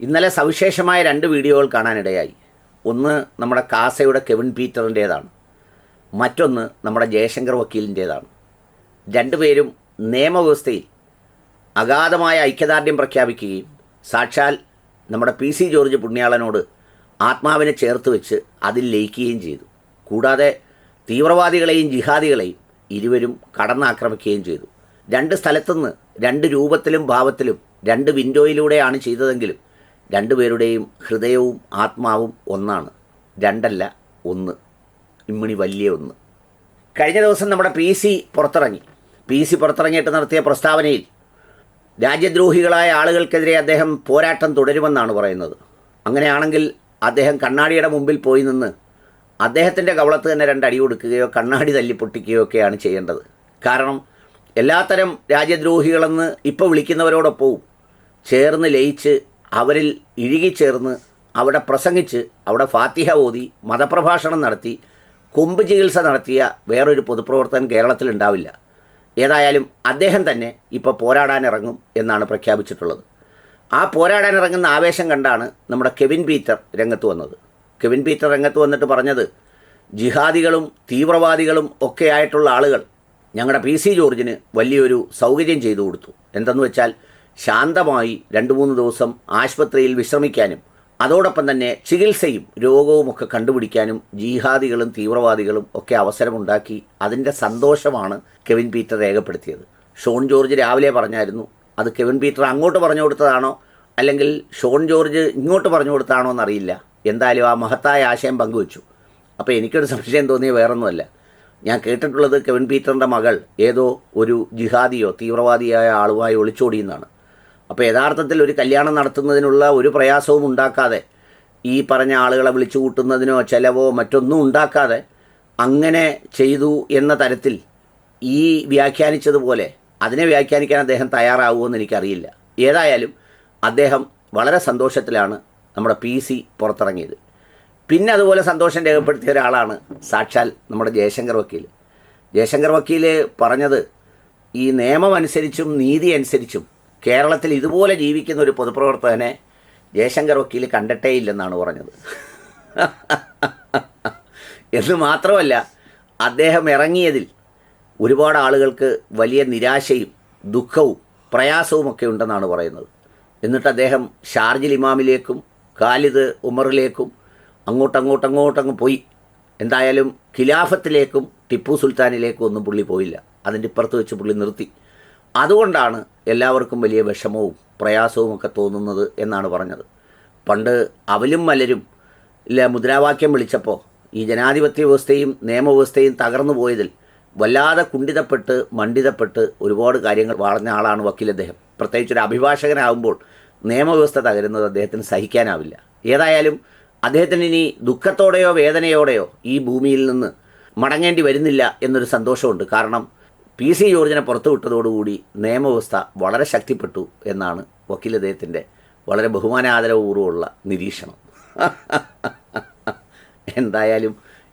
ഇന്നലെ സവിശേഷമായ രണ്ട് വീഡിയോകൾ കാണാനിടയായി. ഒന്ന് നമ്മുടെ കാസയുടെ കെവിൻ പീറ്ററിന്റേതാണ്. മറ്റൊന്ന് നമ്മുടെ ജയശങ്കർ വക്കീലിന്റേതാണ്. രണ്ടുപേരും നിയമവ്യവസ്ഥയിൽ അഗാധമായ ഐക്യദാർഢ്യം പ്രഖ്യാപിക്കുകയും സാക്ഷാൽ നമ്മുടെ പി സി ജോർജ് പുണ്യാളനോട് ആത്മാവിനെ ചേർത്ത് വെച്ച് അതിൽ ലയിക്കുകയും ചെയ്തു. കൂടാതെ തീവ്രവാദികളെയും ജിഹാദികളെയും ഇരുവരും കടന്നാക്രമിക്കുകയും ചെയ്തു. രണ്ട് സ്ഥലത്തുനിന്ന് രണ്ട് രൂപത്തിലും ഭാവത്തിലും രണ്ട് വിൻഡോയിലൂടെയാണ് ചെയ്തതെങ്കിലും രണ്ടുപേരുടെയും ഹൃദയവും ആത്മാവും ഒന്നാണ്. രണ്ടല്ല ഒന്ന്. ഇമ്മണി വലിയ ഒന്ന്. കഴിഞ്ഞ ദിവസം നമ്മുടെ പി സി പുറത്തിറങ്ങി. പി സി പുറത്തിറങ്ങിയിട്ട് നടത്തിയ പ്രസ്താവനയിൽ രാജ്യദ്രോഹികളായ ആളുകൾക്കെതിരെ അദ്ദേഹം പോരാട്ടം തുടരുമെന്നാണ് പറയുന്നത്. അങ്ങനെയാണെങ്കിൽ അദ്ദേഹം കണ്ണാടിയുടെ മുമ്പിൽ പോയി നിന്ന് അദ്ദേഹത്തിന്റെ കവളത്ത് തന്നെ രണ്ടടി കൊടുക്കുകയോ കണ്ണാടി തല്ലി പൊട്ടിക്കുകയോ ഒക്കെയാണ് ചെയ്യേണ്ടത്. കാരണം എല്ലാത്തരം രാജ്യദ്രോഹികളെന്ന് ഇപ്പോൾ വിളിക്കുന്നവരോടൊപ്പവും ചേർന്ന് ലയിച്ച് അവരിൽ ഇഴുകിച്ചേർന്ന് അവിടെ പ്രസംഗിച്ച് അവിടെ ഫാത്തിഹ ഓതി മതപ്രഭാഷണം നടത്തി കൊമ്പ് ചികിത്സ നടത്തിയ വേറൊരു പൊതുപ്രവർത്തകൻ കേരളത്തിലുണ്ടാവില്ല ഏതായാലും അദ്ദേഹം തന്നെ ഇപ്പോൾ പോരാടാനിറങ്ങും എന്നാണ് പ്രഖ്യാപിച്ചിട്ടുള്ളത്. ആ പോരാടാനിറങ്ങുന്ന ആവേശം കണ്ടാണ് നമ്മുടെ കെവിൻ പീറ്റർ രംഗത്ത് വന്നത്. കെവിൻ പീറ്റർ രംഗത്ത് വന്നിട്ട് പറഞ്ഞത് ജിഹാദികളും തീവ്രവാദികളും ഒക്കെ ആയിട്ടുള്ള ആളുകൾ ഞങ്ങളുടെ പി സി ജോർജിന് വലിയൊരു സൗകര്യം ചെയ്തു കൊടുത്തു. എന്തെന്ന് വെച്ചാൽ ശാന്തമായി രണ്ട് മൂന്ന് ദിവസം ആശുപത്രിയിൽ വിശ്രമിക്കാനും അതോടൊപ്പം തന്നെ ചികിത്സയും രോഗവുമൊക്കെ കണ്ടുപിടിക്കാനും ജിഹാദികളും തീവ്രവാദികളും ഒക്കെ അവസരമുണ്ടാക്കി അതിന്റെ സന്തോഷമാണ് കെവിൻ പീറ്റർ രേഖപ്പെടുത്തിയത്. ഷോൺ ജോർജ് രാവിലെ പറഞ്ഞായിരുന്നു അത് കെവിൻ പീറ്റർ അങ്ങോട്ട് പറഞ്ഞു കൊടുത്തതാണോ? അല്ലെങ്കിൽ ഷോൺ ജോർജ് ഇങ്ങോട്ട് പറഞ്ഞു കൊടുത്താണോ എന്നറിയില്ല. എന്തായാലും ആ മഹത്തായ ആശയം പങ്കുവച്ചു. അപ്പോൾ എനിക്കൊരു സംശയം തോന്നിയ വേറൊന്നുമല്ല. ഞാൻ കേട്ടിട്ടുള്ളത് കെവിൻ പീറ്ററിന്റെ മകൾ ഏതോ ഒരു ജിഹാദിയോ തീവ്രവാദിയായ ആളുമായി ഒളിച്ചോടിയെന്നാണ്. അപ്പോൾ യഥാർത്ഥത്തിൽ ഒരു കല്യാണം നടത്തുന്നതിനുള്ള ഒരു പ്രയാസവും ഉണ്ടാക്കാതെ ഈ പറഞ്ഞ ആളുകളെ വിളിച്ചു കൂട്ടുന്നതിനോ ചിലവോ മറ്റൊന്നും ഉണ്ടാക്കാതെ അങ്ങനെ ചെയ്തു എന്ന തരത്തിൽ ഈ വ്യാഖ്യാനിച്ചതുപോലെ അതിനെ വ്യാഖ്യാനിക്കാൻ അദ്ദേഹം തയ്യാറാവുമെന്ന് എനിക്കറിയില്ല. ഏതായാലും അദ്ദേഹം വളരെ സന്തോഷത്തിലാണ് നമ്മുടെ പി സി പുറത്തിറങ്ങിയത്. പിന്നെ അതുപോലെ സന്തോഷം രേഖപ്പെടുത്തിയ ഒരാളാണ് സാക്ഷാൽ നമ്മുടെ ജയശങ്കർ വക്കീൽ ജയശങ്കർ വക്കീൽ പറഞ്ഞത് ഈ നിയമം അനുസരിച്ചും നീതി അനുസരിച്ചും കേരളത്തിൽ ഇതുപോലെ ജീവിക്കുന്ന ഒരു പൊതുപ്രവർത്തകനെ ജയശങ്കർ വക്കീൽ കണ്ടിട്ടേ ഇല്ലെന്നാണ് പറഞ്ഞത്. എന്ന് മാത്രമല്ല അദ്ദേഹം ഇറങ്ങിയതിൽ ഒരുപാട് ആളുകൾക്ക് വലിയ നിരാശയും ദുഃഖവും പ്രയാസവും ഒക്കെ ഉണ്ടെന്നാണ് പറയുന്നത്. എന്നിട്ട് അദ്ദേഹം ഷാർജിൽ ഇമാമിലേക്കും ഖാലിദ് ഉമറിലേക്കും അങ്ങോട്ടങ്ങോട്ടങ്ങോട്ടങ്ങ് പോയി. എന്തായാലും ഖിലാഫത്തിലേക്കും ടിപ്പു സുൽത്താനിലേക്കും ഒന്നും പുള്ളി പോയില്ല. അതിന്റെ ഇപ്പുറത്ത് വെച്ച് പുള്ളി നിർത്തി. അതുകൊണ്ടാണ് എല്ലാവർക്കും വലിയ വിഷമവും പ്രയാസവും ഒക്കെ തോന്നുന്നത് എന്നാണ് പറഞ്ഞത്. പണ്ട് അവലും മലരും ഇല്ല മുദ്രാവാക്യം വിളിച്ചപ്പോൾ ഈ ജനാധിപത്യ വ്യവസ്ഥയും നിയമവ്യവസ്ഥയും തകർന്നു പോയതിൽ വല്ലാതെ കുണ്ഠിതപ്പെട്ട് മണ്ഡിതപ്പെട്ട് ഒരുപാട് കാര്യങ്ങൾ വളർന്ന ആളാണ് വക്കീൽ അദ്ദേഹം. പ്രത്യേകിച്ച് ഒരു അഭിഭാഷകനാകുമ്പോൾ നിയമവ്യവസ്ഥ തകരുന്നത് അദ്ദേഹത്തിന് സഹിക്കാനാവില്ല. ഏതായാലും അദ്ദേഹത്തിന് ഇനി ദുഃഖത്തോടെയോ വേദനയോടെയോ ഈ ഭൂമിയിൽ നിന്ന് മടങ്ങേണ്ടി വരുന്നില്ല എന്നൊരു സന്തോഷമുണ്ട്. കാരണം പി സി ജോർജിനെ പുറത്തു വിട്ടതോടുകൂടി നിയമവ്യവസ്ഥ വളരെ ശക്തിപ്പെട്ടു എന്നാണ് വക്കീൽ അദ്ദേഹത്തിന്റെ വളരെ ബഹുമാനാദരപൂർവമുള്ള നിരീക്ഷണം. എന്തായാലും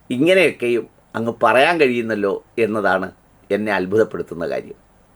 ഇങ്ങനെയൊക്കെയും അങ്ങ് പറയാൻ കഴിയുന്നല്ലോ എന്നതാണ് എന്നെ അത്ഭുതപ്പെടുത്തുന്ന കാര്യം.